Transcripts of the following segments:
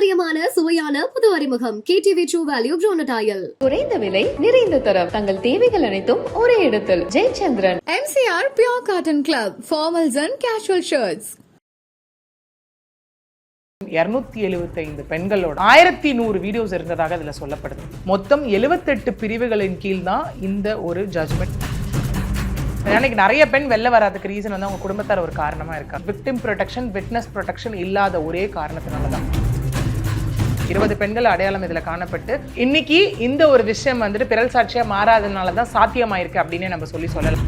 பாரம்பரியமான சுவையான புது அறிமுகம். கேடிவி ட்ரூ வேல்யூ ப்ரோனடாயல் குறைந்த விலை நிறைந்த தரம். தங்கள் தேவைகள் அனைத்தும் ஒரே இடத்தில். Jayachandran. MCR Pure Cotton Club, formals and casual shirts. இருநூத்தி எழுபத்தைந்து பெண்களோட ஆயிரத்தி நூறு வீடியோஸ் இருந்ததாக இதுல சொல்லப்படுது. மொத்தம் எழுபத்தெட்டு பிரிவுகளின் கீழ் தான் இந்த ஒரு ஜட்மெண்ட் எனக்கு நிறைய பெண் வெளில வராதுக்கு ரீசன் வந்து அவங்க குடும்பத்தார் ஒரு காரணமா இருக்கா விக்டிம் ப்ரொடெக்ஷன் விட்னஸ் ப்ரொடெக்ஷன் இல்லாத ஒரே காரணத்தினால தான் இருபது பெண்கள் அடையாளம் இதுல காணப்பட்டு இன்னைக்கு இந்த ஒரு விஷயம் வந்துட்டு பிறல் சாட்சியா மாறாததுனால தான் சாத்தியமாயிருக்கு அப்படின்னே நம்ம சொல்லி சொல்லலாம்.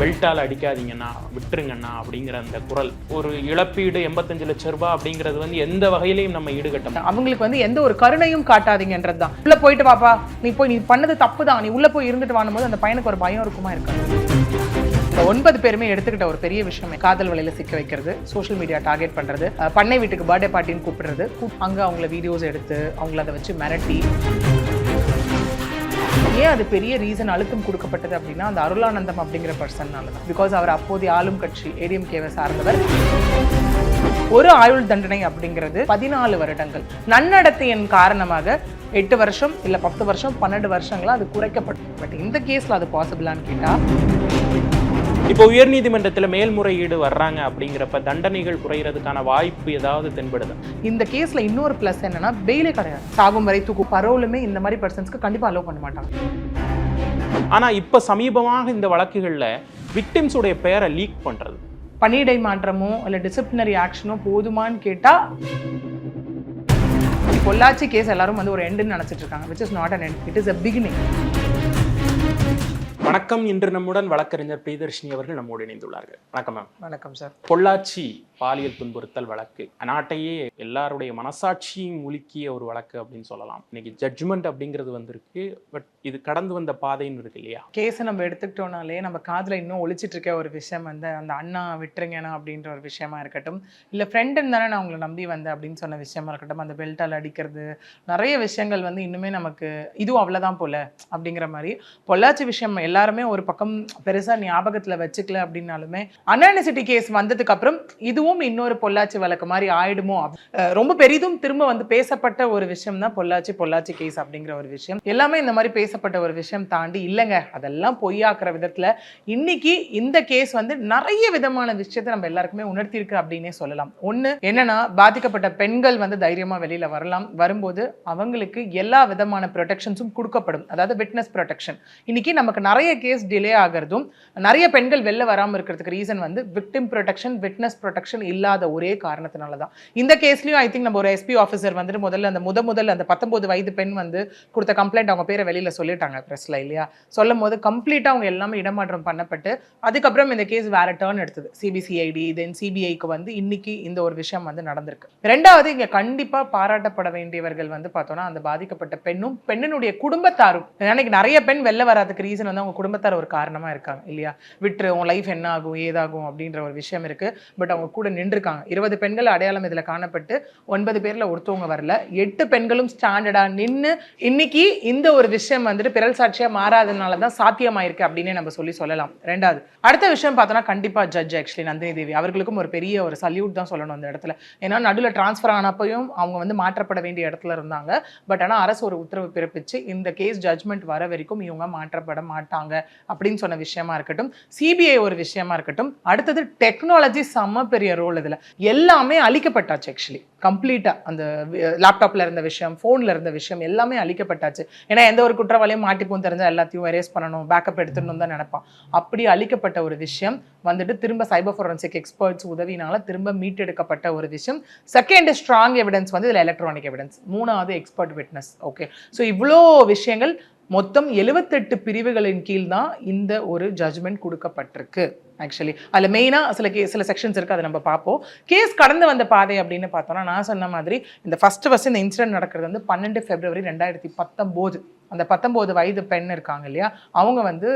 பெல்ட்டால் அடிக்காதீங்கண்ணா விட்டுருங்கண்ணா அப்படிங்கிற அந்த குரல். ஒரு இழப்பீடு எண்பத்தஞ்சு லட்ச ரூபாய் அப்படிங்கிறது வந்து எந்த வகையிலையும் நம்ம ஈடுகட்ட அவங்களுக்கு வந்து எந்த ஒரு கருணையும் காட்டாதீங்கன்றது தான். உள்ள போயிட்டு பாப்பா நீ போய் நீ பண்ணது தப்பு தான் நீ உள்ள போய் இருந்துட்டு வாங்கும்போது அந்த பையனுக்கு ஒரு பயம் இருக்குமா இருக்காது. ஒன்பது பேருமே எடுத்துக்கிட்ட ஒரு பெரிய விஷயமே காதல் வலையில சிக்க வைக்கிறது சோஷியல் மீடியா டார்கெட் பண்றது பண்ணை வீட்டுக்கு பர்த்டே பார்ட்டின்னு கூப்பிடுறது கூப்- அங்க அவங்கள வீடியோஸ் எடுத்து அவங்கள அதை வச்சு மிரட்டி. ஏன் அது பெரிய ரீசன் அழுத்தம் கொடுக்கப்பட்டது அப்படின்னா அந்த அருளானந்தம் அப்படிங்கிற பர்சன்னால தான் பிகாஸ் அவர் அப்போதைய ஆளும் கட்சி ஏடிஎம்கேவை சார்ந்தவர். ஒரு ஆயுள் தண்டனை அப்படிங்கிறது பதினாலு வருடங்கள். நன்னடத்தையின் காரணமாக எட்டு வருஷம் இல்லை பத்து வருஷம் பன்னெண்டு வருஷங்களா அது குறைக்கப்பட்டது பட் இந்த கேஸ்ல அது பாசிபிளான்னு கேட்டால் இப்போ உயர்நீதிமன்றத்தில் மேல்முறையீடு வர்றாங்க அப்படிங்கிறப்ப தண்டனைகள் குறையிறதுக்கான வாய்ப்பு ஏதாவது தென்படுது? இந்த கேஸ்ல இன்னொரு பிளஸ் என்னன்னா பெயிலே கிடையாது சாகும் வரை தூக்கு பரோலுமே இந்த மாதிரி பர்சன்ஸ்க்கு கண்டிப்பா அலோவ் பண்ண மாட்டாங்க. ஆனா இப்போ சமீபமாக இந்த வழக்குகளில் விக்டிம்ஸ் உடைய பெயரை லீக் பண்றது. பணியிடை மாற்றமோ இல்ல டிசிப்ளினரி ஆக்ஷனோ போதுமான்னு கேட்டா பொள்ளாச்சி கேஸ் எல்லாரும் வந்து ஒரு எண்டுன்னு நினைச்சிட்டு இருக்காங்க which is not an end it is a beginning வணக்கம் இன்று நம்முடன் வழக்கறிஞர் பிரியதர்ஷினி அவர்கள் நம்மோடு இணைந்துள்ளார்கள். வணக்கம் மேம். வணக்கம் சார். பொள்ளாச்சி பாலியல் துன்புறுத்தல் வழக்கு. நாட்டையே எல்லாருடைய மனசாட்சியும் உலுக்கிய ஒரு வழக்கு அப்படின்னு சொல்லலாம். இன்னைக்கு ஜட்ஜ்மெண்ட் அப்படிங்கிறது வந்திருக்கு. பட் இது கடந்து வந்த பாதைன்னு இருக்கு இல்லையா? கேஸை நம்ம எடுத்துக்கிட்டோம்னாலே நம்ம காதில் இன்னும் ஒழிச்சிட்டு இருக்க ஒரு விஷயம் வந்து அந்த அண்ணா விட்டுருங்கண்ணா அப்படின்ற ஒரு விஷயமா இருக்கட்டும். இல்லை ஃப்ரெண்டுன்னு தானே நான் உங்களை நம்பி வந்தேன் அப்படின்னு சொன்ன விஷயமா இருக்கட்டும். அந்த பெல்ட்டால் அடிக்கிறது நிறைய விஷயங்கள் வந்து இன்னுமே நமக்கு இதுவும் அவ்வளோதான் போல அப்படிங்கிற மாதிரி. பொள்ளாச்சி விஷயம் எல்லாருமே ஒரு பக்கம் பெருசாக ஞாபகத்தில் வச்சுக்கல அப்படின்னாலுமே அன்ஆனிசிட்டி கேஸ் வந்ததுக்கு அப்புறம் இதுவும் இன்னொரு பொள்ளாச்சி வழக்கு மாதிரி ஆயிடுமோ ரொம்ப பெரிதும் திரும்ப வந்து பேசப்பட்ட ஒரு விஷயம் தான் பொள்ளாச்சி பொள்ளாச்சி கேஸ் அப்படிங்கிற ஒரு விஷயம். எல்லாமே இந்த மாதிரி பேசப்பட்ட ஒரு விஷயம் தாண்டி இல்லைங்க. அதெல்லாம் பொய்யாக்குற விதத்துல இன்னைக்கு இந்த கேஸ் வந்து நிறைய விதமான விஷயத்தை நம்ம எல்லாருக்குமே உணர்த்தியிருக்கு அப்படின்னே சொல்லலாம். ஒண்ணு என்னன்னா பாதிக்கப்பட்ட பெண்கள் வந்து தைரியமா வெளியில வரலாம். வரும்போது அவங்களுக்கு எல்லா விதமான ப்ரொடெக்ஷன்ஸும் கொடுக்கப்படும். அதாவது விட்னஸ் ப்ரொடெக்ஷன் இன்னைக்கு நமக்கு நிறைய கேஸ் டிலே ஆகிறதும் நிறைய பெண்கள் வெளில வராம இருக்கிறதுக்கு ரீசன் வந்து victim protection witness protection action இல்லாத ஒரே காரணத்தினால தான் இந்த கேஸ்லையும் ஐ திங்க் நம்ம ஒரு எஸ்பி ஆஃபீஸர் வந்துட்டு முதல்ல அந்த முத முதல்ல அந்த பத்தொம்பது வயது பெண் வந்து கொடுத்த கம்ப்ளைண்ட் அவங்க பேரை வெளியில் சொல்லிட்டாங்க ப்ரெஸ்ல இல்லையா? சொல்லும் போது கம்ப்ளீட்டாக அவங்க எல்லாமே இடமாற்றம் பண்ணப்பட்டு அதுக்கப்புறம் இந்த கேஸ் வேற டேர்ன் எடுத்தது. சிபிசிஐடி தென் சிபிஐக்கு வந்து இன்னைக்கு இந்த ஒரு விஷயம் வந்து நடந்திருக்கு. ரெண்டாவது இங்கே கண்டிப்பாக பாராட்டப்பட வேண்டியவர்கள் வந்து பார்த்தோன்னா அந்த பாதிக்கப்பட்ட பெண்ணும் பெண்ணினுடைய குடும்பத்தாரும். எனக்கு நிறைய பெண் வெளில வராதுக்கு ரீசன் வந்து அவங்க குடும்பத்தார் ஒரு காரணமாக இருக்காங்க இல்லையா? விட்டுரு உன் லைஃப் என்ன ஆகும் ஏதாகும் அப்படின்ற ஒரு விஷயம் இருக்கு. பட் அவங்க கூட நின்றுருக்காங்க. இருபது பெண்கள் அடையாளம் இதுல காணப்பட்டு ஒன்பது பேர்ல ஒருத்தவங்க வரல. எட்டு பெண்களும் ஸ்டாண்டர்டாக நின்று இன்னைக்கு இந்த ஒரு விஷயம் வந்துட்டு பிறல் சாட்சியாக மாறாததுனால தான் சாத்தியமாயிருக்கு அப்படின்னு நம்ம சொல்லி சொல்லலாம். ரெண்டாவது அடுத்த விஷயம் பார்த்தோம்னா கண்டிப்பா ஜட்ஜ் ஆக்சுவலி நந்தினி தேவி. அவர்களுக்கும் ஒரு பெரிய ஒரு சல்யூட் தான் சொல்லணும் அந்த இடத்துல. ஏன்னா நடுவில் டிரான்ஸ்ஃபர் ஆனப்பையும் அவங்க வந்து மாற்றப்பட வேண்டிய இடத்துல இருந்தாங்க. பட் ஆனா அரசு ஒரு உத்தரவு பிறப்பிச்சு இந்த கேஸ் ஜட்ஜ்மெண்ட் வர வரைக்கும் இவங்க மாற்றப்பட மாட்டாங்க அப்படின்னு சொன்ன விஷயமா இருக்கட்டும் சிபிஐ ஒரு விஷயமா இருக்கட்டும். அடுத்தது டெக்னாலஜி செம்ம பெரிய ரோல் இதுல. எல்லாமே அழிக்கப்பட்டாச்சு ஆக்சுவலி கம்ப்ளீட்டா அந்த லேப்டாப்ல இருந்த விஷயம் ஃபோன்ல இருந்த விஷயம் எல்லாமே அழிக்கப்பட்டாச்சு. ஏன்னா எந்த ஒரு குற்றவாளியும் மாட்டிப்போம் தெரிஞ்சால் எல்லாத்தையும் எரேஸ் பண்ணணும் பேக்கப் எடுத்துடணும் தான் நினைப்பான். அப்படி அழிக்கப்பட்ட ஒரு விஷயம் வந்துட்டு திரும்ப சைபர் ஃபோரன்சிக் எக்ஸ்பர்ட்ஸ் உதவினால திரும்ப மீட்டெடுக்கப்பட்ட ஒரு விஷயம். செகண்ட் ஸ்ட்ராங் எவிடன்ஸ் வந்து இதில் எலக்ட்ரானிக் எவிடன்ஸ் மூணாவது எக்ஸ்பர்ட் விட்னஸ் ஓகே ஸோ இவ்வளோ விஷயங்கள் மொத்தம் எழுபத்தெட்டு பிரிவுகளின் கீழ் தான் இந்த ஒரு ஜட்ஜ்மெண்ட் கொடுக்கப்பட்டிருக்கு. ஆக்சுவலி அதில் மெயினாக சில கே சில செக்ஷன்ஸ் இருக்குது அதை நம்ம பார்ப்போம். கேஸ் கடந்து வந்த பாதை அப்படின்னு பார்த்தோம்னா நான் சொன்ன மாதிரி இந்த ஃபஸ்ட்டு ஃபஸ்ட் இந்த இன்சிடென்ட் நடக்கிறது வந்து பன்னெண்டு ஃபெப்ரவரி ரெண்டாயிரத்தி பத்தொம்போது. அந்த பத்தொம்போது வயது பெண் இருக்காங்க இல்லையா? அவங்க வந்து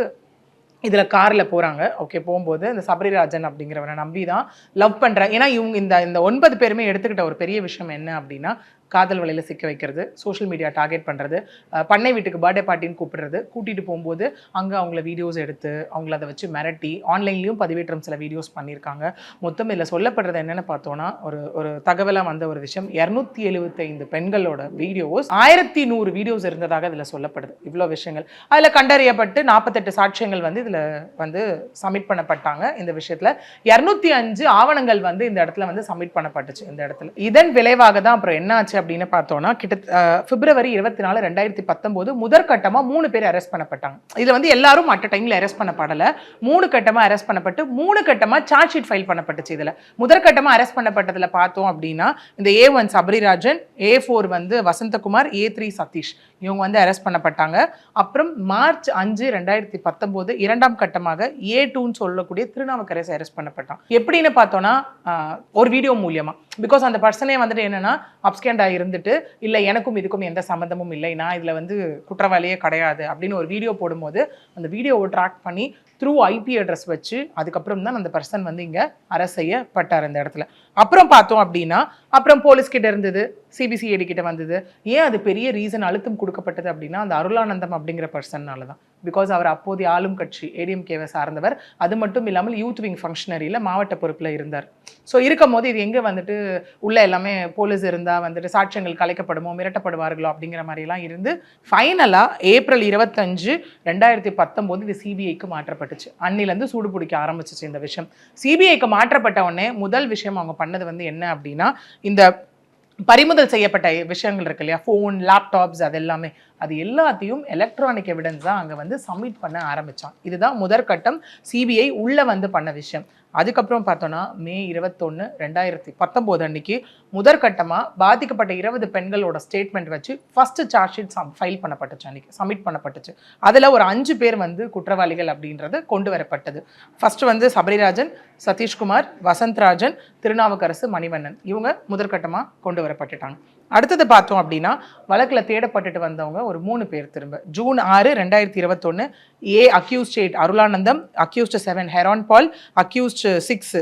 இதில் காரில் போகிறாங்க ஓகே போகும்போது இந்த சபரிராஜன் அப்படிங்கிறவனை நம்பி தான் லவ் பண்ணுறேன் ஏன்னா இவங்க இந்த இந்த ஒன்பது பேருமே எடுத்துக்கிட்ட ஒரு பெரிய விஷயம் என்ன அப்படின்னா காதல் வலையில் சிக்க வைக்கிறது சோஷியல் மீடியா டார்கெட் பண்ணுறது பண்ணை வீட்டுக்கு பர்த்டே பார்ட்டின்னு கூப்பிடுறது கூட்டிகிட்டு போகும்போது அங்கே அவங்கள வீடியோஸ் எடுத்து அவங்கள அதை வச்சு மிரட்டி ஆன்லைன்லேயும் பதிவேற்றம் சில வீடியோஸ் பண்ணியிருக்காங்க. மொத்தம் இதில் சொல்லப்படுறது என்னென்னு பார்த்தோன்னா ஒரு ஒரு தகவலாக வந்த ஒரு விஷயம். இரநூத்தி எழுபத்தைந்து பெண்களோட வீடியோஸ் ஆயிரத்தி நூறு வீடியோஸ் இருந்ததாக இதில் சொல்லப்படுது. இவ்வளோ விஷயங்கள். அதில் கண்டறியப்பட்டு நாற்பத்தெட்டு சாட்சியங்கள் வந்து இதில் வந்து சப்மிட் பண்ணப்பட்டாங்க. இந்த விஷயத்தில் இரநூத்தி அஞ்சு ஆவணங்கள் வந்து இந்த இடத்துல வந்து சப்மிட் பண்ணப்பட்டுச்சு இந்த இடத்துல. இதன் விளைவாக தான் அப்புறம் என்ன ஆச்சு அப்படின்னு பார்த்தோம்னா கிட்ட பிப்ரவரி இருபத்தி நாலு ரெண்டாயிரத்தி பத்தொம்போது முதற்கட்டமாக மூணு பேர் அரெஸ்ட் பண்ணப்பட்டாங்க. இதில் வந்து எல்லாரும் அட் டைமில் அரெஸ்ட் பண்ணப்படலை. மூணு கட்டமாக அரெஸ்ட் பண்ணப்பட்டு மூணு கட்டமாக சார்ஜ் ஷீட் ஃபைல் பண்ணப்பட்டுச்சு இதில். முதற்கட்டமாக அரெஸ்ட் பண்ணப்பட்டதில் பார்த்தோம் அப்படின்னா இந்த A one Sabarirajan A four வந்து வசந்தகுமார் ஏ த்ரீ சதீஷ் இவங்க வந்து அரெஸ்ட் பண்ணப்பட்டாங்க. அப்புறம் மார்ச் அஞ்சு ரெண்டாயிரத்தி பத்தொம்போது இரண்டாம் கட்டமாக ஏ டூன்னு சொல்லக்கூடிய திருநாவுக்கரசு அரெஸ்ட் பண்ணப்பட்டான். எப்படின்னு பார்த்தோன்னா ஒரு வீடியோ மூலியமா. பிகாஸ் அந்த பர்சனே வந்துட்டு என்னன்னா அப்ஸ்கேண்ட் இருந்துட்டு இல்லை எனக்கும் இதுக்கும் எந்த சம்மந்தமும் இல்லை. நான் இதில் வந்து குற்றவாளியே கிடையாது. அப்படின்னு ஒரு வீடியோ போடும்போது அந்த வீடியோவை ட்ராக் பண்ணி த்ரூ ஐபி அட்ரஸ் வச்சு அதுக்கப்புறம் தான் அந்த பர்சன் வந்து இங்கே அரசெய்யப்பட்டார் செய்யப்பட்டார் இந்த இடத்துல. அப்புறம் பார்த்தோம் அப்படின்னா அப்புறம் போலீஸ்கிட்ட இருந்தது சிபிசிஐடி கிட்ட வந்தது. ஏன் அது பெரிய ரீசன் அழுத்தம் கொடுக்கப்பட்டது அப்படின்னா அந்த அருளானந்தம் அப்படிங்கிற பர்சன்னால தான். பிகாஸ் அவர் அப்போதைய ஆளும் கட்சி ஏடிஎம்கேவை சார்ந்தவர். அது மட்டும் இல்லாமல் யூத் விங் ஃபங்க்ஷனரியில் மாவட்ட பொறுப்பில் இருந்தார். ஸோ இருக்கும் போது இது எங்கே வந்துட்டு உள்ளே எல்லாமே போலீஸ் இருந்தால் வந்துட்டு சாட்சியங்கள் கலைக்கப்படுமோ மிரட்டப்படுவார்களோ அப்படிங்கிற மாதிரிலாம் இருந்து ஃபைனலாக ஏப்ரல் இருபத்தஞ்சு ரெண்டாயிரத்தி பத்தொம்போது இது சிபிஐக்கு மாற்றப்பட்டுச்சு. அன்னிலேருந்து சூடு பிடிக்க ஆரம்பிச்சிச்சு இந்த விஷயம். சிபிஐக்கு மாற்றப்பட்ட உடனே முதல் விஷயம் அவங்க பண்ணது வந்து என்ன அப்படின்னா இந்த பறிமுதல் செய்யப்பட்ட விஷயங்கள் இருக்கு இல்லையா? ஃபோன் லேப்டாப்ஸ் அது எல்லாமே. அது எல்லாத்தையும் எலக்ட்ரானிக் எவிடன்ஸ் தான் அங்கே வந்து சப்மிட் பண்ண ஆரம்பிச்சான். இதுதான் முதற்கட்டம் சிபிஐ உள்ளே வந்து பண்ண விஷயம். அதுக்கப்புறம் பார்த்தோன்னா மே இருபத்தொன்று ரெண்டாயிரத்தி பத்தொம்போது அன்னைக்கு முதற்கட்டமாக பாதிக்கப்பட்ட இருபது பெண்களோட ஸ்டேட்மெண்ட் வச்சு ஃபஸ்ட்டு சார்ஜ் ஷீட் ஃபைல் பண்ணப்பட்டுச்சு அன்னைக்கு சப்மிட் பண்ணப்பட்டுச்சு. அதில் ஒரு அஞ்சு பேர் வந்து குற்றவாளிகள் அப்படின்றது கொண்டு வரப்பட்டது. ஃபஸ்ட்டு வந்து சபரிராஜன் சதீஷ்குமார் வசந்த்ராஜன் திருநாவுக்கரசு மணிவண்ணன். இவங்க முதற்கட்டமாக கொண்டு வரப்பட்டுட்டாங்க. அடுத்தது பார்த்தோம் அப்படின்னா வழக்கில் தேடப்பட்டுட்டு வந்தவங்க ஒரு மூணு பேர் திரும்ப. ஜூன் ஆறு ரெண்டாயிரத்தி இருபத்தொன்று A accuse state Arulanandam accused seven Heron Paul accused six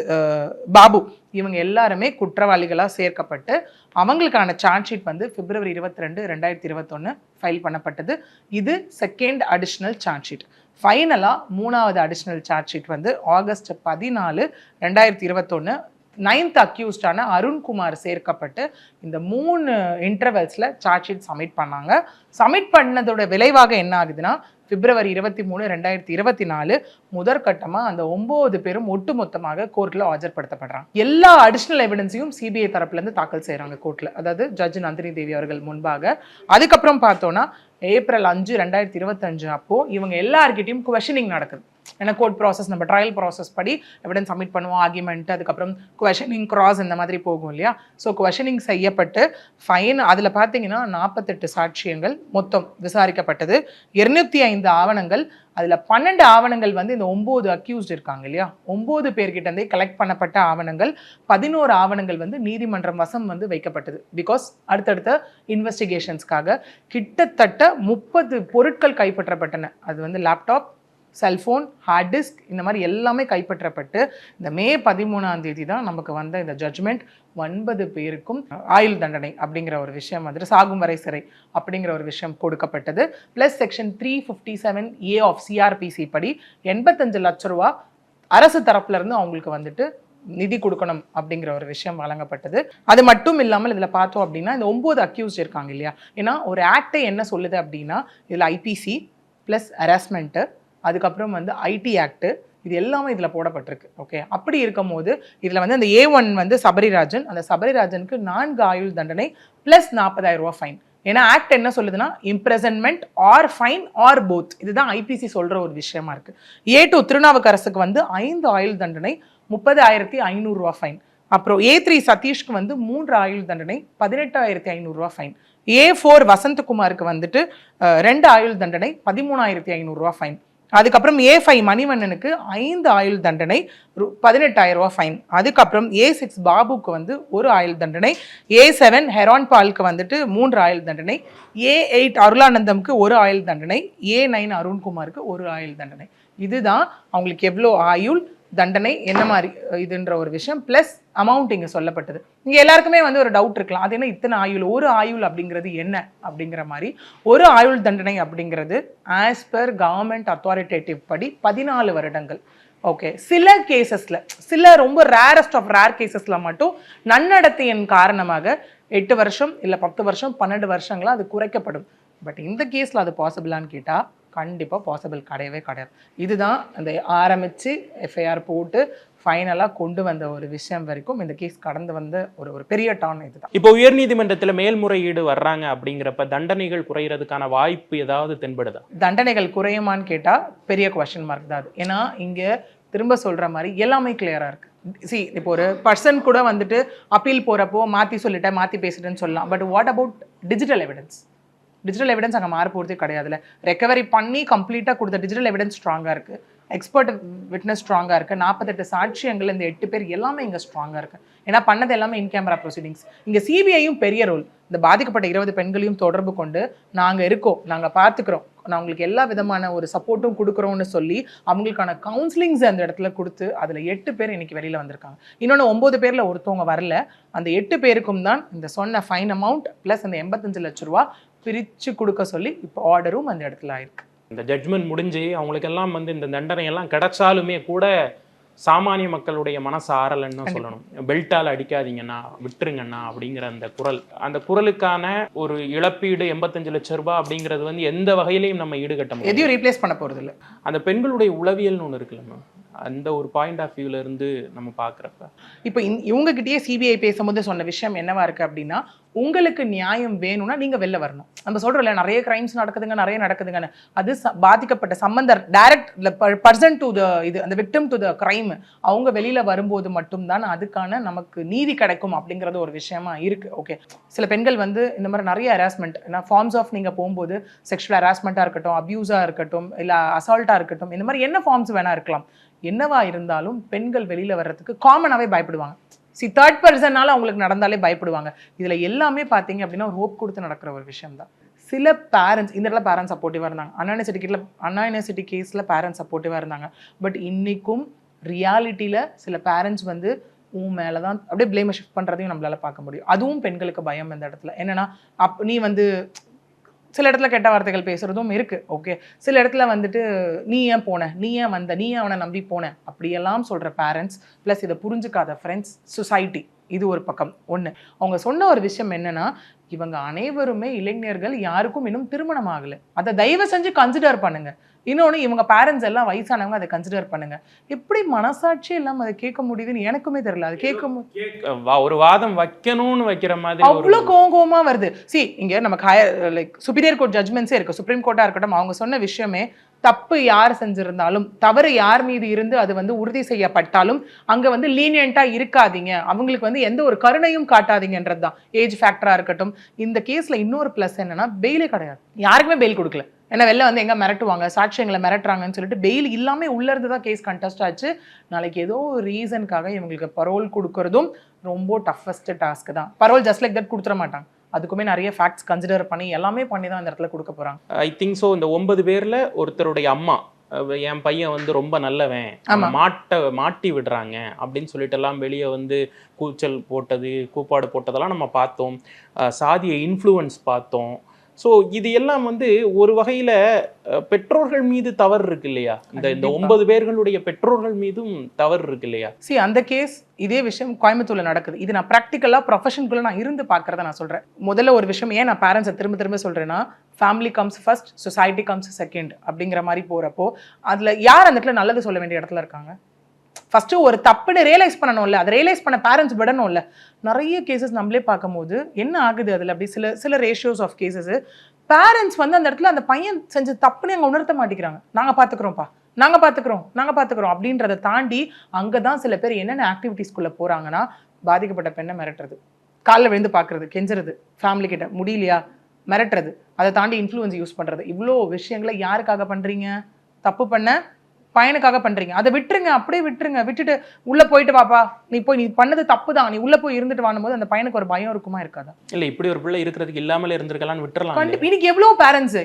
Babu. இவங்க எல்லாருமே குற்றவாளிகளாக சேர்க்கப்பட்டு அவங்களுக்கான சார்ஜ் ஷீட் வந்து பிப்ரவரி இருபத்தி ரெண்டு ரெண்டாயிரத்தி இருபத்தொன்று ஃபைல் பண்ணப்பட்டது. இது செகண்ட் அடிஷ்னல் சார்ஜ் ஷீட் ஃபைனலாக மூணாவது அடிஷ்னல் சார்ஜ் ஷீட் வந்து ஆகஸ்ட் பதினாலு ரெண்டாயிரத்தி இருபத்தொன்று நைன்த் அக்யூஸ்டான அருண்குமார் சேர்க்கப்பட்டு இந்த மூணு இன்டர்வெல்ஸில் சார்ஜ் ஷீட் சப்மிட் பண்ணாங்க. சப்மிட் பண்ணதோட விளைவாக என்ன ஆகுதுன்னா பிப்ரவரி இருபத்தி மூணு ரெண்டாயிரத்தி இருபத்தி நாலு முதற்கட்டமாக அந்த ஒம்பது பேரும் ஒட்டுமொத்தமாக கோர்ட்டில் ஆஜர்படுத்தப்படுறாங்க எல்லா அடிஷ்னல் எவிடன்ஸையும் சிபிஐ தரப்புலேருந்து தாக்கல் செய்கிறாங்க கோர்ட்டில் அதாவது ஜட்ஜ் நந்தினி தேவி அவர்கள் முன்பாக. அதுக்கப்புறம் பார்த்தோன்னா ஏப்ரல் அஞ்சு ரெண்டாயிரத்தி இருபத்தஞ்சு. அப்போது இவங்க எல்லாருக்கிட்டையும் கொஷனிங் நடக்குது. ஏன்னா கோர்ட் ப்ராசஸ் நம்ம ட்ரையல் ப்ராசஸ் படி எவிடன்ஸ் சப்மிட் பண்ணுவோம் ஆர்குமெண்ட் அதுக்கப்புறம் கொஷனிங் கிராஸ் இந்த மாதிரி போகும் இல்லையா? ஸோ கொஷனிங் செய்யப்பட்டு ஃபைன் அதில் பார்த்தீங்கன்னா நாற்பத்தெட்டு சாட்சியங்கள் மொத்தம் விசாரிக்கப்பட்டது. இருநூத்தி ஐந்து ஆவணங்கள் அதில் பன்னெண்டு ஆவணங்கள் வந்து இந்த ஒம்பது அக்யூஸ்ட் இருக்காங்க இல்லையா? ஒம்பது பேர்கிட்டருந்தே கலெக்ட் பண்ணப்பட்ட ஆவணங்கள் பதினோரு ஆவணங்கள் வந்து நீதிமன்றம் வசம் வந்து வைக்கப்பட்டது. பிகாஸ் அடுத்தடுத்த இன்வெஸ்டிகேஷன்ஸ்க்காக கிட்டத்தட்ட முப்பது பொருட்கள் கைப்பற்றப்பட்டன. அது வந்து லேப்டாப் செல்ஃபோன் ஹார்ட் டிஸ்க் இந்த மாதிரி எல்லாமே கைப்பற்றப்பட்டு இந்த மே பதிமூணாம் தேதி தான் நமக்கு வந்த இந்த ஜட்ஜ்மெண்ட் ஒன்பது பேருக்கும் ஆயுள் தண்டனை அப்படிங்கிற ஒரு விஷயம் வந்துட்டு சாகும் வரை சிறை அப்படிங்கிற ஒரு விஷயம் கொடுக்கப்பட்டது. Plus section three fifty seven A of CrPC படி எண்பத்தஞ்சு லட்ச ரூபா அரசு தரப்புலேருந்து அவங்களுக்கு வந்துட்டு நிதி கொடுக்கணும் அப்படிங்கிற ஒரு விஷயம் வழங்கப்பட்டது. அது மட்டும் இல்லாமல் இதில் பார்த்தோம் அப்படின்னா இந்த ஒம்பது அக்யூஸ்ட் இருக்காங்க இல்லையா? ஏன்னா ஒரு ஆக்டை என்ன சொல்லுது அப்படின்னா இதில் ஐபிசி ப்ளஸ் ஹராஸ்மெண்ட்டு அதுக்கப்புறம் வந்து ஐடி ஆக்டு இது எல்லாமே இதில் போடப்பட்டிருக்கு ஓகே அப்படி இருக்கும் போது இதில் வந்து அந்த ஏ ஒன் வந்து சபரிராஜன் அந்த சபரிராஜனுக்கு நான்கு ஆயுள் தண்டனை ப்ளஸ் நாற்பதாயிரம் ரூபா ஃபைன் ஏன்னா ஆக்ட் என்ன சொல்லுதுன்னா imprisonment or fine or both இதுதான் ஐபிசி சொல்கிற ஒரு விஷயமா இருக்குது ஏ டூ திருநாவுக்கரசுக்கு வந்து ஐந்து ஆயுள் தண்டனை முப்பதாயிரத்தி ஐநூறுரூவா ஃபைன் அப்புறம் ஏ த்ரீ சதீஷ்க்கு வந்து மூன்று ஆயுள் தண்டனை பதினெட்டாயிரத்தி ஐநூறுரூவா ஃபைன் ஏ ஃபோர் வசந்தகுமாருக்கு வந்துட்டு ரெண்டு ஆயுள் தண்டனை பதிமூணாயிரத்தி ஐநூறுரூவா ஃபைன் அதுக்கப்புறம் ஏ ஃபைவ் மணிவண்ணனுக்கு ஐந்து ஆயுள் தண்டனை பதினெட்டாயிரம் ரூபாய் ஃபைன் அதுக்கப்புறம் ஏ சிக்ஸ் பாபுக்கு வந்து ஒரு ஆயுள் தண்டனை ஏ செவன் ஹெரான் பாலுக்கு வந்துட்டு மூன்று ஆயுள் தண்டனை ஏ எயிட் அருளானந்தம்க்கு ஒரு ஆயுள் தண்டனை ஏ நைன் அருண்குமாருக்கு ஒரு ஆயுள் தண்டனை. இதுதான் அவங்களுக்கு எவ்வளோ ஆயுள் தண்டனை என்ன மாதிரி இதுன்ற ஒரு விஷயம் ப்ளஸ் அமௌண்ட் இங்கே சொல்லப்பட்டது. இங்கே எல்லாருக்குமே வந்து ஒரு டவுட் இருக்கலாம். அது என்ன இத்தனை ஆயுள் ஒரு ஆயுள் அப்படிங்கிறது என்ன அப்படிங்கிற மாதிரி. ஒரு ஆயுள் தண்டனை அப்படிங்கிறது ஆஸ் பர் கவர்மெண்ட் அத்தாரிட்டேட்டிவ் படி பதினாலு வருடங்கள். ஓகே சில கேசஸில் சில ரொம்ப ரேரஸ்ட் ஆஃப் ரேர் கேசஸில் மட்டும் நன்னடத்தையின் காரணமாக எட்டு வருஷம் இல்லை பத்து வருஷம் பன்னெண்டு வருஷங்களா அது குறைக்கப்படும். பட் இந்த கேஸில் அது பாசிபிளான்னு கேட்டால் கண்டிப்பாக பாசிபிள் கிடையவே கிடையாது. இதுதான் அந்த ஆரம்பித்து எஃப்ஐஆர் போட்டு ஃபைனலாக கொண்டு வந்த ஒரு விஷயம் வரைக்கும் இந்த கேஸ் கடந்து வந்த ஒரு ஒரு பெரிய டான் இதுதான். இப்போ உயர்நீதிமன்றத்துல மேல்முறையீடு வர்றாங்க அப்படிங்கிறப்ப தண்டனைகள் குறையறதுக்கான வாய்ப்பு ஏதாவது தென்படுதா? தண்டனைகள் குறையுமான்னு கேட்டால் பெரிய கொஷின் மார்க் தான் அது. ஏன்னா இங்கே திரும்ப சொல்கிற மாதிரி எல்லாமே கிளியராக இருக்குது சி இப்போ ஒரு பர்சன் கூட வந்துட்டு அப்பீல் போகிறப்போ மாற்றி சொல்லிட்டேன் மாற்றி பேசிட்டேன்னு சொல்லலாம். But what about digital evidence digital evidence அங்கே மாற போகிறதே கிடையாதுல ரெக்கவரி பண்ணி கம்ப்ளீட்டாக கொடுத்த டிஜிட்டல் எவிடன்ஸ் ஸ்ட்ராங்காக இருக்குது எக்ஸ்பர்ட் விட்னஸ் ஸ்ட்ராங்காக இருக்குது நாற்பத்தெட்டு சாட்சியங்கள் இந்த எட்டு பேர் எல்லாமே இங்கே ஸ்ட்ராங்காக இருக்குது ஏன்னா பண்ணது எல்லாமே இன் கேமரா ப்ரொசீடிங்ஸ் இங்கே சிபிஐயும் பெரிய ரோல் இந்த பாதிக்கப்பட்ட இருபது பெண்களையும் தொடர்பு கொண்டு நாங்கள் இருக்கோம். நாங்கள் பார்த்துக்குறோம். நான் உங்களுக்கு எல்லா விதமான ஒரு சப்போர்ட்டும் கொடுக்குறோம்னு சொல்லி அவங்களுக்கான கவுன்சிலிங்ஸ் அந்த இடத்துல கொடுத்து அதில் எட்டு பேர் இன்னைக்கு வெளியில் வந்திருக்காங்க. இன்னொன்று ஒம்பது பேரில் ஒருத்தவங்க வரல. அந்த எட்டு பேருக்கும் தான் இந்த சொன்ன ஃபைன் அமௌண்ட் ப்ளஸ் அந்த எண்பத்தஞ்சு லட்ச ரூபா பிரித்து கொடுக்க சொல்லி இப்போ ஆர்டரும் அந்த இடத்துல ஆயிருக்கு. இந்த ஜட்ஜ்மெண்ட் முடிஞ்சு அவங்களுக்கெல்லாம் வந்து இந்த தண்டனை எல்லாம் கிடைச்சாலுமே கூட சாமானிய மக்களுடைய மனசு ஆறலைன்னு சொல்லணும். பெல்ட்டால் அடிக்காதீங்கண்ணா விட்டுருங்கண்ணா அப்படிங்கிற அந்த குரல். அந்த குரலுக்கான ஒரு இழப்பீடு எண்பத்தஞ்சு லட்சம் ரூபாய் அப்படிங்கிறது வந்து எந்த வகையிலையும் நம்ம ஈடுகட்ட முடியும் எதையும் ரீப்ளேஸ் பண்ண போகிறது இல்லை. அந்த பெண்களுடைய உளவியல்னு ஒன்று இருக்குல்ல மேம் அந்த ஒரு பாயிண்ட் ஆஃப் வியூல இருந்து நம்ம பார்க்குறப்ப இப்போ இவங்ககிட்டயே சிபிஐ பேசும்போது சொன்ன விஷயம் என்னவா இருக்கு அப்படின்னா உங்களுக்கு நியாயம் வேணும்னா நீங்க வெளில வரணும். நம்ம சொல்றோம்ல நிறைய கிரைம்ஸ் நடக்குதுங்க நிறைய நடக்குதுங்கன்னு. அது பாதிக்கப்பட்ட சம்பந்தர் டைரக்ட் பர்சன் டு த இது அந்த விக்டம் டு த கிரைம் அவங்க வெளியில வரும்போது மட்டும்தான் அதுக்கான நமக்கு நீதி கிடைக்கும் அப்படிங்கிறது ஒரு விஷயமா இருக்கு. ஓகே சில பெண்கள் வந்து இந்த மாதிரி நிறைய ஹராஸ்மெண்ட் ஏன்னா ஃபார்ம்ஸ் ஆஃப் நீங்க போகும்போது செக்ஷுவல் ஹராஸ்மெண்ட்டாக இருக்கட்டும் அப்யூஸாக இருக்கட்டும் இல்லை அசால்ட்டாக இருக்கட்டும் இந்த மாதிரி என்ன ஃபார்ம்ஸ் வேணா இருக்கலாம். என்னவா இருந்தாலும் பெண்கள் வெளியில வர்றதுக்கு காமனாகவே பயப்படுவாங்க. சி தேர்ட் பர்சனால அவங்களுக்கு நடந்தாலே பயப்படுவாங்க. இதில் எல்லாமே பார்த்தீங்க அப்படின்னா ஒரு ஹோப் கொடுத்து நடக்கிற ஒரு விஷயம் தான் சில பேரண்ட்ஸ் இந்த இடத்துல பேரண்ட்ஸ் சப்போர்ட்டிவாக இருந்தாங்க. அண்ணா யூனிவர்சிட்டிக்கில் அண்ணா யூனிவர்சிட்டி கேஸில் பேரண்ட்ஸ் சப்போர்ட்டிவாக இருந்தாங்க. பட் இன்றைக்கும் ரியாலிட்டியில் சில பேரண்ட்ஸ் வந்து உன் மேலே தான் அப்படியே ப்ளேமை ஷிஃப்ட் பண்ணுறதையும் நம்மளால் பார்க்க முடியும். அதுவும் பெண்களுக்கு பயம் இந்த இடத்துல. என்னன்னா அப் நீ வந்து சில இடத்துல கெட்ட வார்த்தைகள் பேசுறதும் இருக்குது ஓகே சில இடத்துல வந்துட்டு நீ ஏன் போன? நீ ஏன் வந்த? நீ ஏன் அவனை நம்பி போன? அப்படியெல்லாம் சொல்கிற பேரண்ட்ஸ் ப்ளஸ் இதை புரிஞ்சுக்காத ஃப்ரெண்ட்ஸ் சொசைட்டி இது ஒரு பக்கம். ஒன்று அவங்க சொன்ன ஒரு விஷயம் என்னன்னா இவங்க அனைவருமே இளைஞர்கள் யாருக்கும் இன்னும் திருமணம் ஆகலை. அதை தயவு செஞ்சு கன்சிடர் பண்ணுங்க. இன்னொன்று இவங்க பேரண்ட்ஸ் எல்லாம் வயசானவங்க அதை கன்சிடர் பண்ணுங்க. எப்படி மனசாட்சி இல்லாம அதை கேட்க முடியுதுன்னு எனக்குமே தெரியல. அது கேட்கும் ஒரு வாதம் வைக்கணும்னு வைக்கிற மாதிரி அவ்வளோ கோவமா வருது. சி இங்க நமக்கு ஹையர் லைக் சுப்பீரியர் கோர்ட் ஜட்மெண்ட்ஸே இருக்கு. சுப்ரீம் கோர்ட்டா இருக்கட்டும் அவங்க சொன்ன விஷயமே தப்பு யார் செஞ்சிருந்தாலும் தவறு யார் மீது இருந்து அது வந்து உறுதி செய்யப்பட்டாலும் அங்கே வந்து லீனியண்ட்டாக இருக்காதீங்க. அவங்களுக்கு வந்து எந்த ஒரு கருணையும் காட்டாதீங்கன்றது தான். ஏஜ் ஃபேக்டராக இருக்கட்டும். இந்த கேஸில் இன்னொரு ப்ளஸ் என்னன்னா பெயிலே கிடையாது. யாருக்குமே பெயில் கொடுக்கல. ஏன்னா வெளில வந்து எங்கே மிரட்டுவாங்க சாட்சியங்களை மிரட்டுறாங்கன்னு சொல்லிட்டு பெயில் இல்லாமல் உள்ளேருந்து தான் கேஸ் கண்டஸ்ட் ஆச்சு. நாளைக்கு ஏதோ ஒரு ரீசனுக்காக இவங்களுக்கு பரோல் கொடுக்கறதும் ரொம்ப டஃபஸ்ட் டாஸ்க் தான். பரோல் ஜஸ்ட் லைக் தட் கொடுத்துட மாட்டாங்க. அதுக்குமே நிறைய ஃபேக்ட்ஸ் கன்சிடர் பண்ணி எல்லாமே பண்ணி தான் இந்த இடத்துல கொடுக்க போறாங்க. ஐ திங்க் ஸோ இந்த ஒன்பது பேர்ல ஒருத்தருடைய அம்மா என் பையன் வந்து ரொம்ப நல்லவன் மாட்ட மாட்டி விடுறாங்க அப்படின்னு சொல்லிட்டு எல்லாம் வெளியே வந்து கூச்சல் போட்டது கூப்பாடு போட்டதெல்லாம் நம்ம பார்த்தோம். சாதிய இன்ஃப்ளூயன்ஸ் பார்த்தோம். ஸோ இது எல்லாம் வந்து ஒரு வகையில பெற்றோர்கள் மீது தவறு இருக்கு இல்லையா? இந்த இந்த. ஒன்பது பேர்களுடைய பெற்றோர்கள் மீதும் தவறு இருக்கு இல்லையா? சி அந்த கேஸ் இதே விஷயம் கோயம்புத்தூர்ல நடக்குது. இது நான் ப்ராக்டிக்கலாக ப்ரொஃபஷனுக்குள்ள நான் இருந்து பார்க்கறத நான் சொல்றேன். முதல்ல ஒரு விஷயம் ஏன் நான் பேரண்ட்ஸை திரும்ப திரும்ப சொல்றேன்னா family comes first society comes second அப்படிங்கிற மாதிரி போறப்போ அதுல யார் அந்த இடத்துல நல்லது சொல்ல வேண்டிய இடத்துல இருக்காங்க? ஃபஸ்ட்டு ஒரு தப்புன்னு ரியலைஸ் பண்ணணும்ல அதை ரியலைஸ் பண்ண பேரண்ட்ஸ் விடணும்ல. நிறைய கேசஸ் நம்மளே பார்க்கும்போது என்ன ஆகுது அதில்? அப்படி சில சில ரேஷியோஸ் ஆஃப் கேசஸ் பேரண்ட்ஸ் வந்து அந்த இடத்துல அந்த பையன் செஞ்ச தப்புன்னு அங்கே உணர்த்த மாட்டேங்கிறாங்க. நாங்கள் பார்த்துக்குறோம்ப்பா நாங்கள் பார்த்துக்குறோம் நாங்கள் பார்த்துக்குறோம் அப்படின்றத தாண்டி அங்கே தான் சில பேர் என்னென்ன ஆக்டிவிட்டீஸ்குள்ளே போகிறாங்கன்னா பாதிக்கப்பட்ட பெண்ணை மிரட்டுறது. காலில் விழுந்து பார்க்குறது கெஞ்சுறது ஃபேமிலி கிட்ட முடியலையா? மிரட்டுறது. அதை தாண்டி இன்ஃப்ளூயன்ஸ் யூஸ் பண்ணுறது இவ்வளோ விஷயங்களை யாருக்காக பண்ணுறீங்க தப்பு பண்ண பையனுக்காக பண்றீங்க. அதை விட்டுருங்க அப்படியே விட்டுருங்க. விட்டுட்டு உள்ள போயிட்டு வாப்பா. நீ போய் நீ பண்ணது தப்பு தான் நீ உள்ள போய் இருந்துட்டு வானும் போது அந்த பையனுக்கு ஒரு பயம் இருக்குமா இருக்காதா? இல்ல இப்படி ஒரு பிள்ளை இருக்கிறதுக்கு இல்லாமலே இருந்திருக்கலாம்னு விட்டுறலாம் கண்டிப்பா. இன்னைக்கு எவ்வளவு பேரண்ட்ஸ்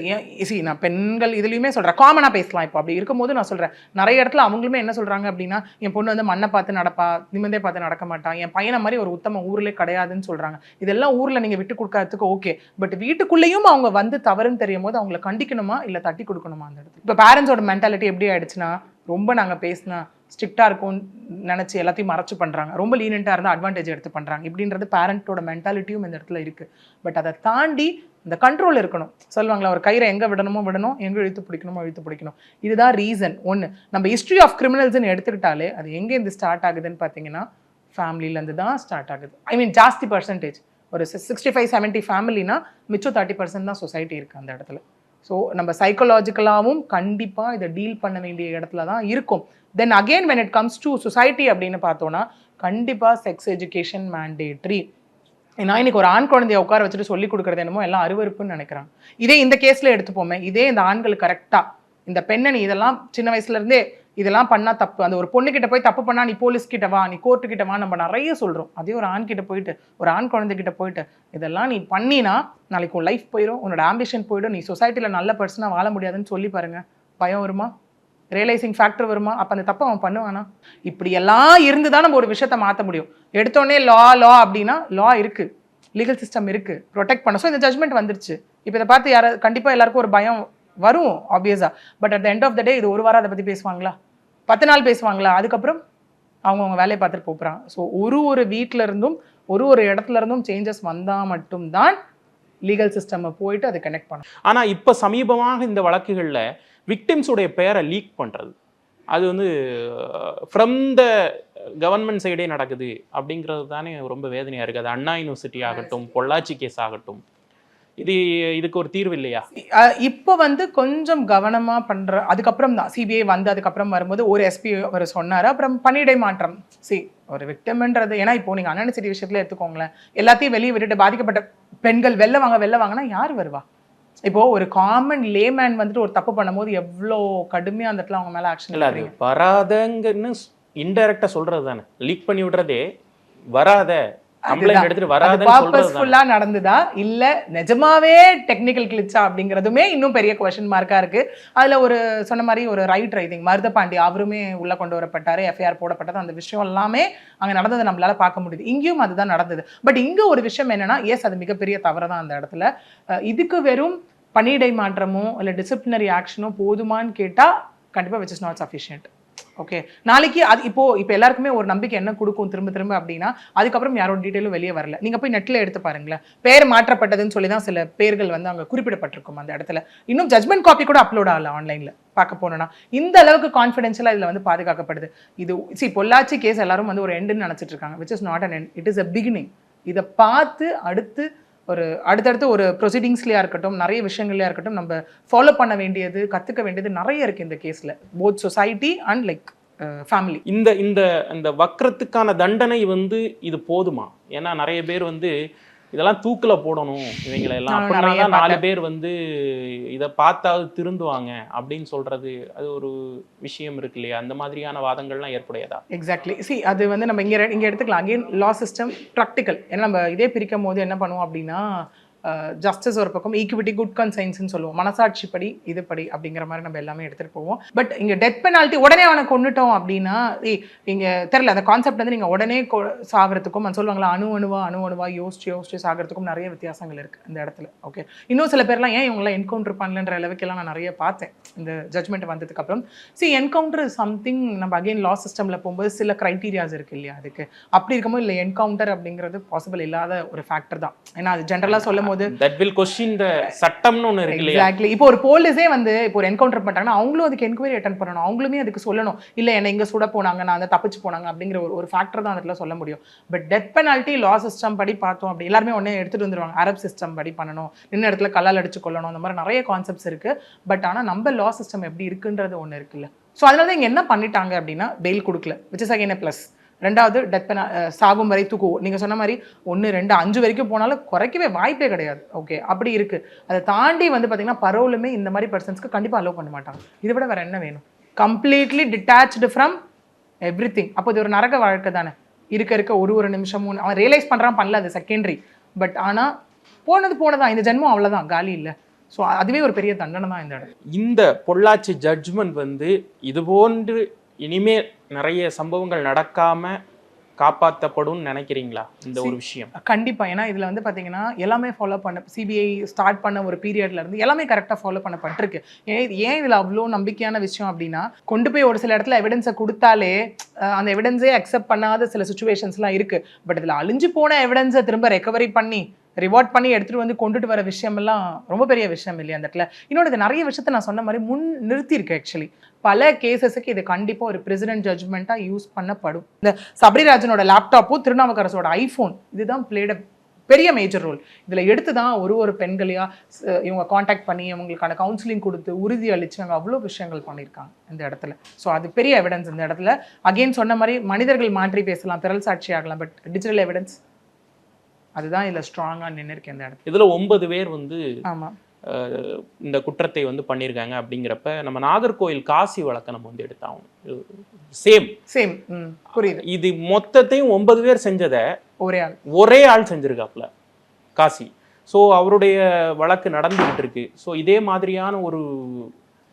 சி நான் பெண்கள் இதுலயுமே சொல்றேன். காமனா பேசலாம் இப்போ. அப்படி இருக்கும்போது நான் சொல்றேன். நிறைய இடத்துல அவங்களுமே என்ன சொல்றாங்க அப்படின்னா என் பொண்ணு வந்து மண்ணை பார்த்து நடப்பா நிமிந்தே பார்த்து நடக்க மாட்டான் என் பையனை மாதிரி ஒரு உத்தம ஊர்லயே கிடையாதுன்னு சொல்றாங்க. இதெல்லாம் ஊர்ல நீங்க விட்டு கொடுக்கறதுக்கு ஓகே பட் வீட்டுக்குள்ளேயும் அவங்க வந்து தவறுன்னு தெரியும் போது அவங்கள கண்டிக்கணுமா? இல்ல தட்டி கொடுக்கணுமா அந்த இடத்துல? இப்போ பேரண்ட்ஸோட மென்டாலிட்டி எப்படி ஆயிடுச்சுன்னா ரொம்ப நாங்கள் பேசினா ஸ்ட்ரிக்டாக இருக்கும்னு நினச்சி எல்லாத்தையும் மறைச்சு பண்ணுறாங்க ரொம்ப லீனண்ட்டாக இருந்தால் அட்வான்டேஜ் எடுத்து பண்ணுறாங்க இப்படின்றது பேரண்ட்டோட மென்டாலிட்டியும் இந்த இடத்துல இருக்குது பட் அதை தாண்டி இந்த கண்ட்ரோல் இருக்கணும். சொல்லுவாங்களா ஒரு கயிறை எங்கே விடணுமோ விடணும் எங்கே இழுத்து பிடிக்கணுமோ இழுத்து பிடிக்கணும். இதுதான் ரீசன் ஒன்று நம்ம ஹிஸ்ட்ரி ஆஃப் கிரிமினல்ஸ்னு எடுத்துக்கிட்டாலே அது எங்கேருந்து ஸ்டார்ட் ஆகுதுன்னு பார்த்தீங்கன்னா ஃபேமிலியிலேருந்து தான் ஸ்டார்ட் ஆகுது. ஐ மீன் ஜாஸ்தி பர்சன்டேஜ் ஒரு சிக்ஸ்டி ஃபைவ் செவன்ட்டி ஃபேமிலினா மிச்சம் தேர்ட்டி பர்சன்ட் தான் சொசைட்டி இருக்குது அந்த இடத்துல. ஸோ நம்ம சைக்கலாஜிக்கலாகவும் கண்டிப்பாக இதை டீல் பண்ண வேண்டிய இடத்துல தான் இருக்கும். Then again when it comes to society அப்படின்னு பார்த்தோன்னா கண்டிப்பாக செக்ஸ் எஜுகேஷன் மேண்டேட்ரி நான் இன்னைக்கு ஒரு ஆண் குழந்தைய உட்கார வச்சுட்டு சொல்லி கொடுக்குறது என்னமோ எல்லாம் அருவருப்புன்னு நினைக்கிறாங்க இதே இந்த கேஸில் எடுத்துப்போமே இதே இந்த ஆண்கள் கரெக்டாக இந்த பெண்ணை இதெல்லாம் சின்ன வயசுலேருந்தே இதெல்லாம் பண்ணால் தப்பு. அந்த ஒரு பொண்ணுக்கிட்ட போய் தப்பு பண்ணால் நீ போலீஸ் கிட்ட வா நீ கோர்ட்டு கிட்ட வா நம்ம நிறைய சொல்கிறோம் அதே ஒரு ஆண் கிட்ட போயிட்டு ஒரு ஆண் குழந்தை கிட்ட போயிட்டு இதெல்லாம் நீ பண்ணினா நாளைக்கு உன் லைஃப் போயிடும் உன்னோட ஆம்பிஷன் போயிடும். நீ சொசைட்டியில் நல்ல பர்சனாக வாழ முடியாதுன்னு சொல்லி பாருங்க. பயம் வருமா? ரியலைசிங் ஃபேக்டர் வருமா? அப்போ அந்த தப்பை அவன் பண்ணுவானா? இப்படி எல்லாம் இருந்து தான் நம்ம ஒரு விஷயத்த மாற்ற முடியும். எடுத்தோடனே லா லா அப்படின்னா லா இருக்குது லீகல் சிஸ்டம் இருக்குது ப்ரொடெக்ட் பண்ண. ஸோ இந்த ஜட்மெண்ட் வந்துருச்சு. இப்போ இதை பார்த்து யார கண்டிப்பாக எல்லாருக்கும் ஒரு பயம் வரும் ஆப்வியஸாக but at the end of the day இது ஒரு வாரம் அதை பற்றி பேசுவாங்களா? பத்து நாள் பேசுவாங்களா? அதுக்கப்புறம் அவங்கவுங்க வேலையை பார்த்துட்டு போகிறாங்க ஸோ ஒரு ஒரு வீட்டில இருந்தும் ஒரு ஒரு இடத்துல இருந்தும் சேஞ்சஸ் வந்தால் மட்டும்தான் லீகல் சிஸ்டம் போயிட்டு அதை கனெக்ட் பண்ணும் ஆனா இப்ப சமீபமாக இந்த வழக்குகள்ல victims உடைய பெயரை லீக் பண்றது. அது வந்து ஃப்ரம் த கவர்மெண்ட் சைடே நடக்குது அப்படிங்கிறது தானே ரொம்ப வேதனையா இருக்கு. அது அண்ணா யூனிவர்சிட்டி ஆகட்டும் பொள்ளாச்சி கேஸ் ஆகட்டும். இது இதுக்கு ஒரு தீர்வு இல்லையா? இப்போ வந்து கொஞ்சம் கவனமா பண்ற அதுக்கப்புறம் தான் சிபிஐ வந்து அதுக்கப்புறம் வரும்போது ஒரு எஸ்பி அவர் சொன்னாரு அப்புறம் பணியிடை மாற்றம். சி ஒரு விக்டம்ன்றது ஏன்னா இப்போ நீங்க அண்ணன் சிட்டி விஷயத்துல எடுத்துக்கோங்களேன் எல்லாத்தையும் வெளியே விட்டுட்டு பாதிக்கப்பட்ட பெண்கள் வெளில வாங்க வெளில வாங்கினா யார் வருவா? இப்போ ஒரு காமன் லேமேன் வந்துட்டு ஒரு தப்பு பண்ணும்போது எவ்வளோ கடுமையா அந்த இடத்துல அவங்க மேல ஆக்ஷன் இல்ல அது வராதங்கன்னு இன்டைரக்டா சொல்றது தானே. லீக் பண்ணி விடுறதே வராத பர்பஸ்ஃபுல்லா நடந்ததா? இல்ல நிஜமாவே டெக்னிக்கல் கிளிச்சா அப்படிங்கிறதுமே இன்னும் பெரிய கொஸ்டின் மார்க்கா இருக்கு. அதுல ஒரு சொன்ன மாதிரி ஒரு ரைட் ரைட்டிங் மருதபாண்டி அவருமே உள்ள கொண்டு வரப்பட்டாரு எஃப்ஐஆர் போடப்பட்டது. அந்த விஷயம் எல்லாமே அங்க நடந்ததை நம்மளால பார்க்க முடியுது. இங்கேயும் அதுதான் நடந்தது. பட் இங்க ஒரு விஷயம் என்னன்னா எஸ் அது மிகப்பெரிய தவறு தான் அந்த இடத்துல. இதுக்கு வெறும் பணியிடை மாற்றமோ இல்ல டிசிப்ளினரி ஆக்ஷனோ போதுமான்னு கேட்டா கண்டிப்பா which is not sufficient okay நாளைக்கு அது இப்போ இப்போ எல்லாருக்குமே ஒரு நம்பிக்கை என்ன கொடுக்கும் திரும்ப திரும்ப அப்படின்னா அதுக்கப்புறம் யாரோட டீட்டெயிலும் வெளியே வரல. நீங்க போய் நெட்ல எடுத்து பாருங்களேன். பேர் மாற்றப்பட்டதுன்னு சொல்லி தான் சில பேர்கள் வந்து அங்கே குறிப்பிடப்பட்டிருக்கும் அந்த இடத்துல. இன்னும் ஜட்மெண்ட் காப்பி கூட அப்லோட் ஆகல ஆன்லைன்ல பார்க்க போனோம்னா இந்த அளவுக்கு கான்ஃபிடென்ஷியலாக இதில் வந்து பாதுகாக்கப்படுது. இது சி பொள்ளாச்சி கேஸ் எல்லாரும் வந்து ஒரு எண்டுன்னு நினச்சிட்டு இருக்காங்க which is not an end it is a beginning இதை பார்த்து அடுத்து ஒரு அடுத்தடுத்து ஒரு ப்ரொசீடிங்ஸ்லையா இருக்கட்டும் நிறைய விஷயங்கள்லையா இருக்கட்டும் நம்ம ஃபாலோ பண்ண வேண்டியது கற்றுக்க வேண்டியது நிறைய இருக்குது இந்த கேஸில் both society and like family இந்த இந்த இந்த வக்கரத்துக்கான தண்டனை வந்து இது போதுமா? ஏன்னா நிறைய பேர் வந்து இதெல்லாம் தூக்குல போடணும் இவங்களை எல்லாம். அப்படின்னா நாலு. பேர் வந்து இதை பார்த்தாவது திருந்துவாங்க அப்படின்னு சொல்றது அது ஒரு விஷயம் இருக்கு இல்லையா? அந்த மாதிரியான வாதங்கள்லாம் ஏற்புடையதா? எக்ஸாக்ட்லி சி அது வந்து நம்ம இங்கே இங்கே எடுத்துக்கலாம். அகைன் லா சிஸ்டம் ப்ராக்டிக்கல் ஏன்னா நம்ம இதே பிரிக்கும் போது என்ன பண்ணுவோம் அப்படின்னா ஜஸ்டிஸ் ஒரு பக்கம் ஈக்குவிட்டி குட் கன்சைன்ஸ்னு சொல்லுவோம். மனசாட்சி படி இது படி அப்படிங்கிற மாதிரி நம்ம எல்லாமே எடுத்துகிட்டு போவோம். பட் இங்கே டெத் பெனால்ட்டி உடனே அவனை கொண்டுட்டோம் அப்படின்னா ஏய் இங்கே தெரில அந்த கான்செப்ட் வந்து நீங்கள் உடனே கொ சாகிறதுக்கும் அது சொல்லுவாங்களா அணு அணுவா அணு அணுவா யோசிச்சு யோசிச்சு சாகிறதுக்கும் நிறைய வித்தியாசங்கள் இருக்குது இந்த இடத்துல. ஓகே இன்னும் சில பேர்லாம் ஏன் இவங்களாம் என்கவுண்டர் பண்ணலன்ற அளவுக்கெல்லாம் நான் நிறைய பார்த்தேன். இந்த ஜட்மெண்ட் வந்ததுக்கு அப்புறம். சி என்கவுண்டர் சம்திங் நம்ம அகைன் லா சிஸ்டமில் போகும்போது சில க்ரைட்டீரியாஸ் இருக்கு இல்லையா அதுக்கு? அப்படி இருக்கும்போது இல்லை என்கவுண்டர் அப்படிங்கிறது பாசிபிள் இல்லாத ஒரு ஃபேக்டர் தான். ஏன்னா அது ஜென்ரலாக சொல்லும் போது தட் வில் கொஸ்டின் த சட்டம்னு ஒண்ணு இருக்கு எக்ஸாக்ட்லி இப்போ ஒரு போலீஸே வந்து இப்போ ஒரு என்கவுண்டர் பண்ணிட்டாங்கன்னா அவங்களும் அதுக்கு என்கொயரி அட்டன் பண்ணணும். அவங்களுமே அதுக்கு சொல்லணும். இல்லை என்ன இங்கே சுட போனாங்க நான் அந்த தப்பிச்சு போனாங்க அப்படிங்கிற ஒரு ஒரு ஃபேக்டர் தான் அதில் சொல்ல முடியும். But death penalty law system படி பார்த்தோம் அப்படி எல்லாருமே உடனே எடுத்துட்டு வந்துருவாங்க. அரப் சிஸ்டம் படி பண்ணணும். நின்ன இடத்துல கல்லால் அடிச்சு கொள்ளணும் அந்த மாதிரி நிறைய கான்செப்ட்ஸ் இருக்கு. பட் ஆனால் நம்ம லா சிஸ்டம் எப்படி இருக்குன்றது ஒன்று இருக்குல்ல. ஸோ அதனால தான் இங்கே என்ன பண்ணிட்டாங்க அப்படின்னா பெயில் கொடுக்கல. விச் இஸ் அகைன் ப்ளஸ் ரெண்டாவது டெத் பெனா சாகும் வரை தூக்கு நீங்கள் சொன்ன மாதிரி ஒன்று ரெண்டு அஞ்சு வரைக்கும் போனாலும் குறைக்கவே வாய்ப்பே கிடையாது. ஓகே அப்படி இருக்குது அதை தாண்டி வந்து பார்த்தீங்கன்னா பரவலுமே இந்த மாதிரி பர்சன்ஸ்க்கு கண்டிப்பாக அலோவ் பண்ண மாட்டாங்க. இதை விட வேறு என்ன வேணும்? Completely detached from everything அப்போ இது ஒரு நரக வாழ்க்கை தானே. இருக்க இருக்க ஒரு ஒரு நிமிஷமும் அவன் ரியலைஸ் பண்ணுறான் பண்ணல அது செகண்டரி பட் ஆனால் போனது போனதான் இந்த ஜென்மம் அவ்வளோதான் காலி இல்லை. ஸோ அதுவே ஒரு பெரிய தண்டனை தான் இந்த இடம். இந்த பொள்ளாச்சி ஜட்ஜ்மெண்ட் வந்து இது போன்று இனிமே நிறைய சம்பவங்கள் நடக்காம காப்பாற்றப்படும் நினைக்கிறீங்களா இந்த ஒரு விஷயம்? கண்டிப்பா. ஏன்னா இதுல வந்து பாத்தீங்கன்னா எல்லாமே ஃபாலோ பண்ண சிபிஐ ஸ்டார்ட் பண்ண ஒரு பீரியட்ல இருந்து எல்லாமே கரெக்டாக ஃபாலோ பண்ணப்பட்டிருக்கு. ஏன் ஏன் இதுல அவ்வளோ நம்பிக்கையான விஷயம் அப்படின்னா கொண்டு போய் ஒரு சில இடத்துல எவிடன்ஸை கொடுத்தாலே அந்த எவிடன்ஸே அக்செப்ட் பண்ணாத சில சுச்சுவேஷன்ஸ்லாம் இருக்கு. பட் இதுல அழிஞ்சு போன எவிடன்ஸை திரும்ப ரெக்கவரி பண்ணி ரிவார்ட் பண்ணி எடுத்துகிட்டு வந்து கொண்டுட்டு வர விஷயமெல்லாம் ரொம்ப பெரிய விஷயம் இல்லையா அந்த இடத்துல? இன்னொன்று இது நிறைய விஷயத்த நான் சொன்ன மாதிரி முன் நிறுத்தியிருக்கு ஆக்சுவலி பல கேசஸுக்கு இது கண்டிப்பாக ஒரு பிரசிடென்ட் ஜட்ஜ்மெண்ட்டாக யூஸ் பண்ணப்படும். இந்த சபரிராஜனோட லேப்டாப்பும் திருநாவுக்கரசோட ஐஃபோன் இதுதான் பிளேட பெரிய மேஜர் ரோல் இதில் எடுத்து தான் ஒரு ஒரு பெண்களையாக இவங்க காண்டாக்ட் பண்ணி அவங்களுக்கான கவுன்சிலிங் கொடுத்து உறுதி அளித்து அங்கே அவ்வளோ விஷயங்கள் பண்ணியிருக்காங்க இந்த இடத்துல. ஸோ அது பெரிய எவிடன்ஸ் இந்த இடத்துல. அகைன் சொன்ன மாதிரி மனிதர்கள் மாற்றி பேசலாம் திரள் சாட்சி ஆகலாம் பட் டிஜிட்டல் எவிடன்ஸ் அதுதான் இதில் ஸ்ட்ராங்காக நின்று இருக்கு இந்த இடத்துல. இதுல ஒன்பது பேர் வந்து ஆமாம் இந்த குற்றத்தை வந்து பண்ணியிருக்காங்க அப்படிங்கிறப்ப நம்ம நாகர்கோயில் காசி வழக்கை நம்ம வந்து எடுத்தாகணும். சேம் சேம் புரியுது. இது மொத்தத்தையும் ஒன்பது பேர் செஞ்சதை ஒரே ஆள். ஒரே ஆள் செஞ்சிருக்காப்ல காசி. ஸோ அவருடைய வழக்கு நடந்துகிட்டு இருக்கு ஸோ இதே மாதிரியான ஒரு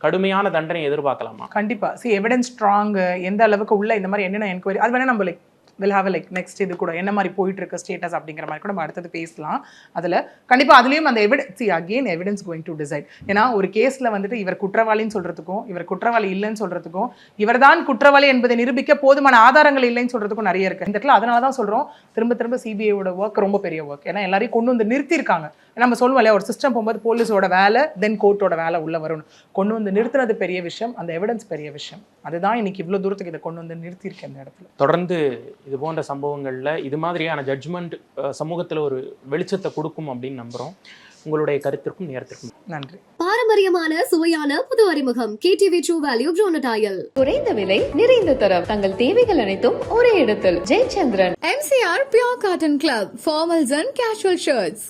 கடுமையான தண்டனை எதிர்பார்க்கலாமா? கண்டிப்பா. சி எவிடன்ஸ் ஸ்ட்ராங் எந்த அளவுக்கு உள்ள இந்த மாதிரி என்னென்ன என்கொயரி அது வேணா நம்ம like will have like next இது கூட என்ன மாதிரி போயிட்டு இருக்க ஸ்டேட்டஸ் அப்படிங்கிற மாதிரி கூட நம்ம அடுத்தது பேசலாம். அதில் கண்டிப்பாக அதுலேயும் அந்த evidence see again evidence going to decide ஏன்னா ஒரு கேஸில் வந்துட்டு இவர் குற்றவாளின்னு சொல்கிறதுக்கும் இவர் குற்றவாளி இல்லைன்னு சொல்றதுக்கும் இவர்தான் குற்றவாளி என்பதை நிரூபிக்க போதுமான ஆதாரங்கள் இல்லைன்னு சொல்கிறதுக்கும் நிறைய இருக்குது இந்த இடத்துல அதனால தான் சொல்கிறோம் திரும்ப திரும்ப சிபிஐயோட ஒர்க் ரொம்ப பெரிய ஒர்க் ஏன்னா எல்லாரையும் கொண்டு வந்து நிறுத்தியிருக்காங்க. நம்ம சொல்லுவோம் இல்லையா ஒரு சிஸ்டம் போகும்போது போலீஸோட வேலை தென் கோர்ட்டோட வேலை உள்ள வரும் கொண்டு வந்து நிறுத்துனது பெரிய விஷயம் அந்த எவிடன்ஸ் பெரிய விஷயம். அதுதான் இன்னைக்கு இவ்வளவு தூரத்துக்கு இதை கொண்டு வந்து நிறுத்தியிருக்கேன் இந்த இடத்துல. தொடர்ந்து இது போன்ற சம்பவங்கள்ல இது மாதிரியான ஜட்ஜ்மெண்ட் சமூகத்துல ஒரு வெளிச்சத்தை கொடுக்கும் அப்படின்னு நம்புறோம். உங்களுடைய கருத்திற்கும் நேரத்திற்கும். நன்றி. பாரம்பரியமான சுவையான புது அறிமுகம் கேடிவி ட்ரூ வேல்யூ ப்ரோனடாயல் குறைந்த விலை நிறைந்த தரம். தங்கள் தேவைகள் அனைத்தும் ஒரே இடத்தில். Jayachandran. MCR Pure Cotton Club, formals and casual shirts.